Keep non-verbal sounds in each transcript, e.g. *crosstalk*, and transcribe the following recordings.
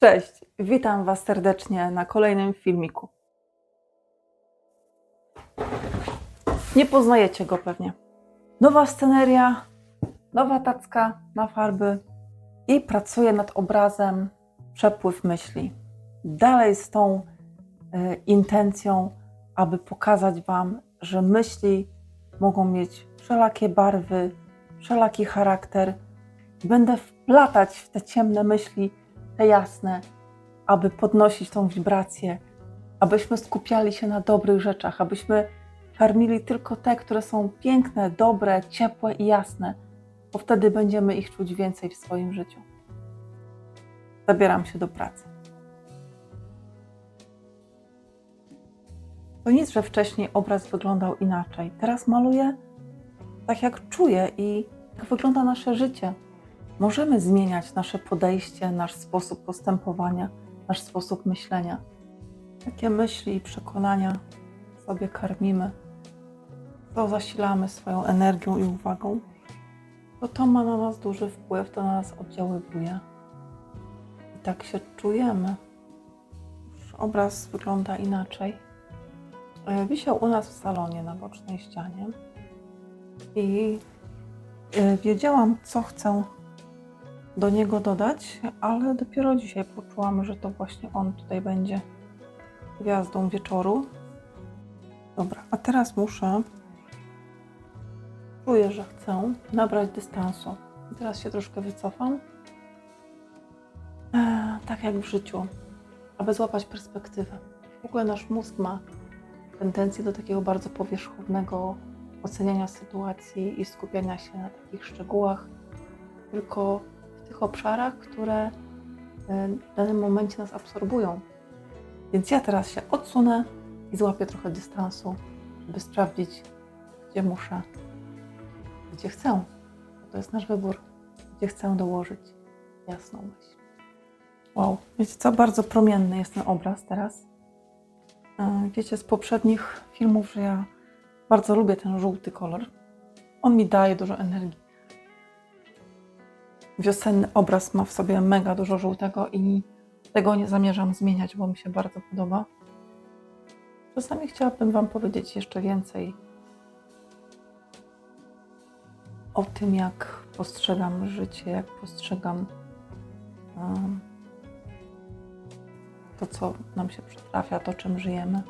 Cześć, witam Was serdecznie na kolejnym filmiku. Nie poznajecie go pewnie. Nowa sceneria, nowa tacka na farby i pracuję nad obrazem Przepływ myśli. Dalej z tą e, intencją, aby pokazać Wam, że myśli mogą mieć wszelakie barwy, wszelaki charakter. Będę wplatać w te ciemne myśli jasne, aby podnosić tą wibrację, abyśmy skupiali się na dobrych rzeczach, abyśmy karmili tylko te, które są piękne, dobre, ciepłe i jasne, bo wtedy będziemy ich czuć więcej w swoim życiu. Zabieram się do pracy. To nic, że wcześniej obraz wyglądał inaczej. Teraz maluję tak, jak czuję i jak wygląda nasze życie. Możemy zmieniać nasze podejście, nasz sposób postępowania, nasz sposób myślenia. Jakie myśli i przekonania sobie karmimy, co zasilamy swoją energią i uwagą, to to ma na nas duży wpływ, to na nas oddziaływuje. I tak się czujemy. Obraz wygląda inaczej. Wisiał u nas w salonie na bocznej ścianie i e, wiedziałam, co chcę do niego dodać, ale dopiero dzisiaj poczułam, że to właśnie on tutaj będzie gwiazdą wieczoru. Dobra, a teraz muszę. Czuję, że chcę nabrać dystansu. Teraz się troszkę wycofam. Eee, tak jak w życiu, aby złapać perspektywę. W ogóle nasz mózg ma tendencję do takiego bardzo powierzchownego oceniania sytuacji i skupiania się na takich szczegółach, tylko tych obszarach, które e, w danym momencie nas absorbują. Więc ja teraz się odsunę i złapię trochę dystansu, żeby sprawdzić, gdzie muszę, gdzie chcę. To jest nasz wybór, gdzie chcę dołożyć jasną myśl. Wow, wiecie co? Bardzo promienny jest ten obraz teraz. E, Wiecie z poprzednich filmów, że ja bardzo lubię ten żółty kolor. On mi daje dużo energii wiosenny obraz ma w sobie mega dużo żółtego i tego nie zamierzam zmieniać, bo mi się bardzo podoba. Czasami chciałabym Wam powiedzieć jeszcze więcej o tym, jak postrzegam życie, jak postrzegam to, co nam się przytrafia, to, czym żyjemy.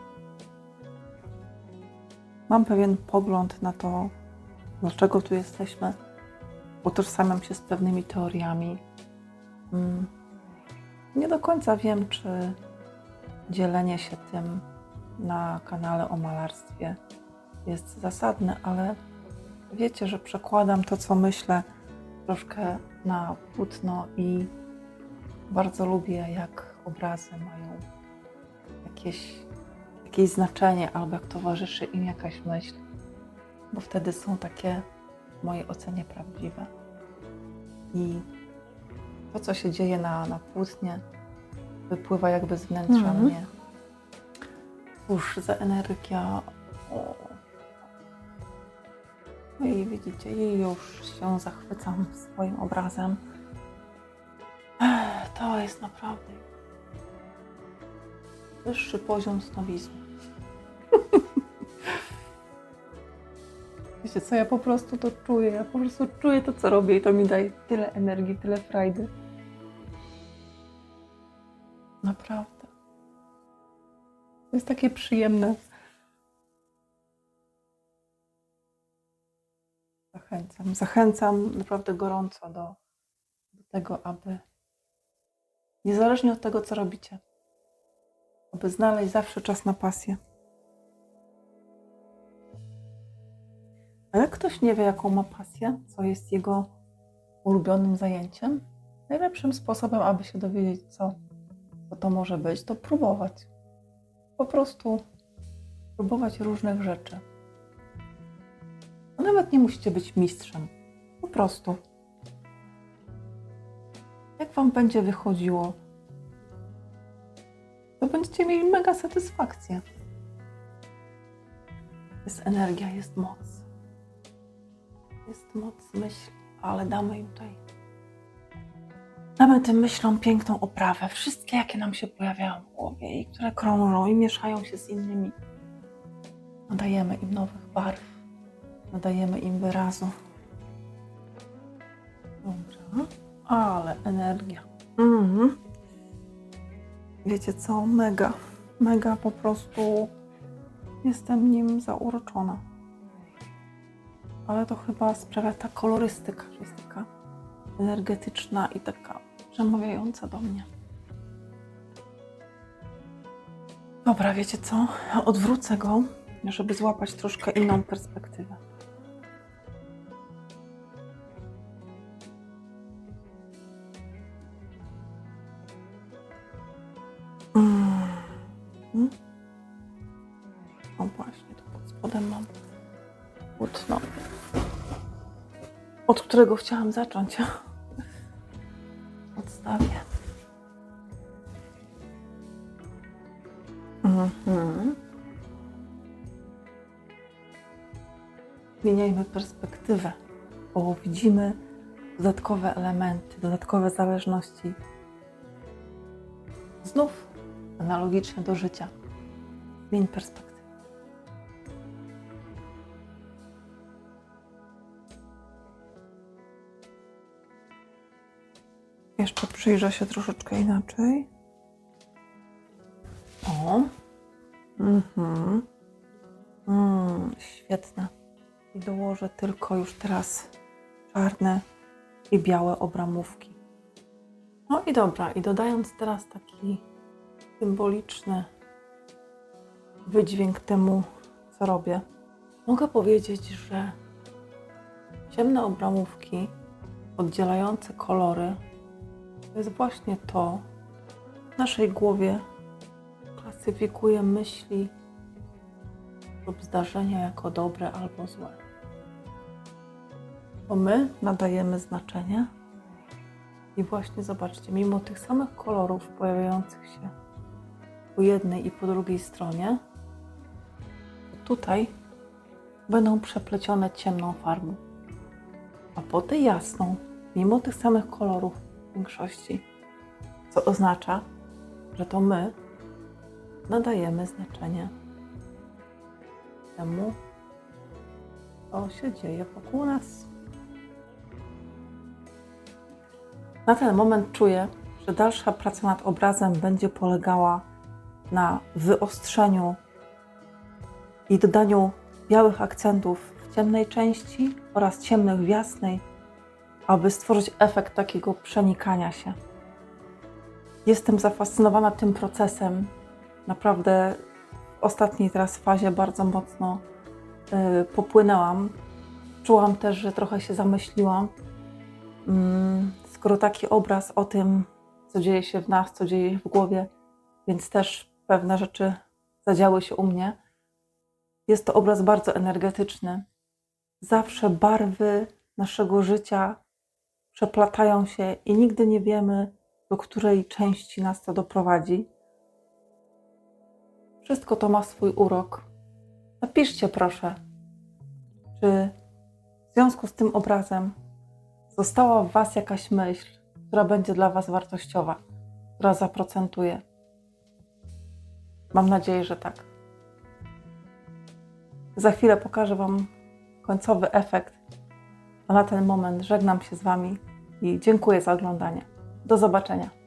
Mam pewien pogląd na to, dlaczego tu jesteśmy utożsamiam się z pewnymi teoriami. Mm. Nie do końca wiem, czy dzielenie się tym na kanale o malarstwie jest zasadne, ale wiecie, że przekładam to, co myślę, troszkę na płótno i bardzo lubię, jak obrazy mają jakieś, jakieś znaczenie albo jak towarzyszy im jakaś myśl, bo wtedy są takie w mojej ocenie prawdziwe. I to, co się dzieje na, na płótnie, wypływa jakby z wnętrza Mhm. mnie. Cóż za energia. O. No i widzicie, i już się zachwycam swoim obrazem. To jest naprawdę wyższy poziom snobizmu. Wiecie co, ja po prostu to czuję, ja po prostu czuję to, co robię i to mi daje tyle energii, tyle frajdy. Naprawdę. To jest takie przyjemne. Zachęcam, zachęcam naprawdę gorąco do, do tego, aby niezależnie od tego, co robicie, aby znaleźć zawsze czas na pasję. A jak ktoś nie wie, jaką ma pasję, co jest jego ulubionym zajęciem, najlepszym sposobem, aby się dowiedzieć, co, co to może być, to próbować. Po prostu próbować różnych rzeczy. Nawet nie musicie być mistrzem. Po prostu. Jak Wam będzie wychodziło, to będziecie mieli mega satysfakcję. Jest energia, jest moc jest moc myśli, ale damy im tutaj Damy tym myślom piękną oprawę. Wszystkie, jakie nam się pojawiają w głowie i które krążą i mieszają się z innymi. Nadajemy im nowych barw, nadajemy im wyrazu. Dobra, ale energia. Mhm. Wiecie co? Mega, mega po prostu jestem nim zauroczona. Ale to chyba sprawia ta kolorystyka, że jest taka energetyczna i taka przemawiająca do mnie. Dobra, wiecie co? Odwrócę go, żeby złapać troszkę inną perspektywę. Którego chciałam zacząć. *laughs* Odstawię. Mhm. Perspektywę, bo widzimy dodatkowe elementy, dodatkowe zależności. Znów analogicznie do życia. Zmień perspektywę. Jeszcze przyjrzę się troszeczkę inaczej. O. Mhm. Mm, świetne. I dołożę tylko już teraz czarne i białe obramówki. No i dobra, i dodając teraz taki symboliczny wydźwięk temu, co robię, mogę powiedzieć, że ciemne obramówki oddzielające kolory to jest właśnie to, w naszej głowie klasyfikuje myśli lub zdarzenia jako dobre albo złe. Bo my nadajemy znaczenie i właśnie zobaczcie, mimo tych samych kolorów pojawiających się po jednej i po drugiej stronie, tutaj będą przeplecione ciemną farbą, a po tej jasną, mimo tych samych kolorów większości, co oznacza, że to my nadajemy znaczenie temu, co się dzieje wokół nas. Na ten moment czuję, że dalsza praca nad obrazem będzie polegała na wyostrzeniu i dodaniu białych akcentów w ciemnej części oraz ciemnych w jasnej, aby stworzyć efekt takiego przenikania się. Jestem zafascynowana tym procesem. Naprawdę w ostatniej teraz fazie bardzo mocno y, popłynęłam. Czułam też, że trochę się zamyśliłam. Mm, skoro taki obraz o tym, co dzieje się w nas, co dzieje się w głowie, więc też pewne rzeczy zadziały się u mnie. Jest to obraz bardzo energetyczny. Zawsze barwy naszego życia przeplatają się i nigdy nie wiemy, do której części nas to doprowadzi. Wszystko to ma swój urok. Napiszcie proszę, czy w związku z tym obrazem została w Was jakaś myśl, która będzie dla Was wartościowa, która zaprocentuje. Mam nadzieję, że tak. Za chwilę pokażę Wam końcowy efekt, a na ten moment żegnam się z Wami i dziękuję za oglądanie. Do zobaczenia.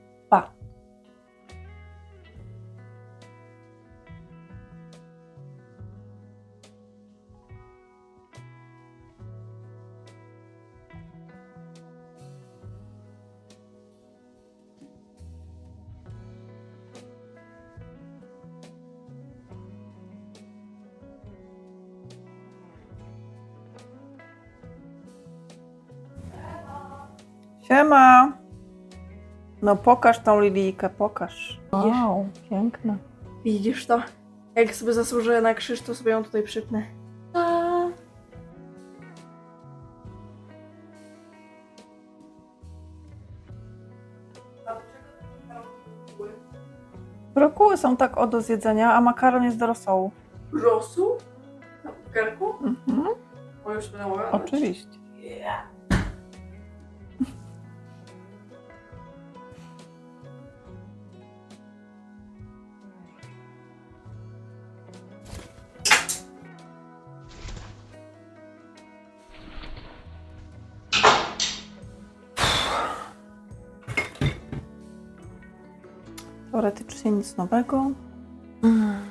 Siema! No pokaż tą lilijkę, pokaż. Wow, piękna. Widzisz to? Jak sobie zasłużyłem na krzyż, to sobie ją tutaj przypnę. Brokuły są tak o do zjedzenia, a makaron jest do rosołu. Rosół? Na garku? Mhm, O, już będę mogła? oczywiście. Yeah. Teoretycznie nic nowego. Mm.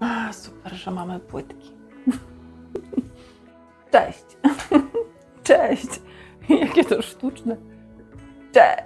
A, super, że mamy płytki. *laughs* Cześć. *laughs* Cześć. *laughs* Jakie to sztuczne. Cześć.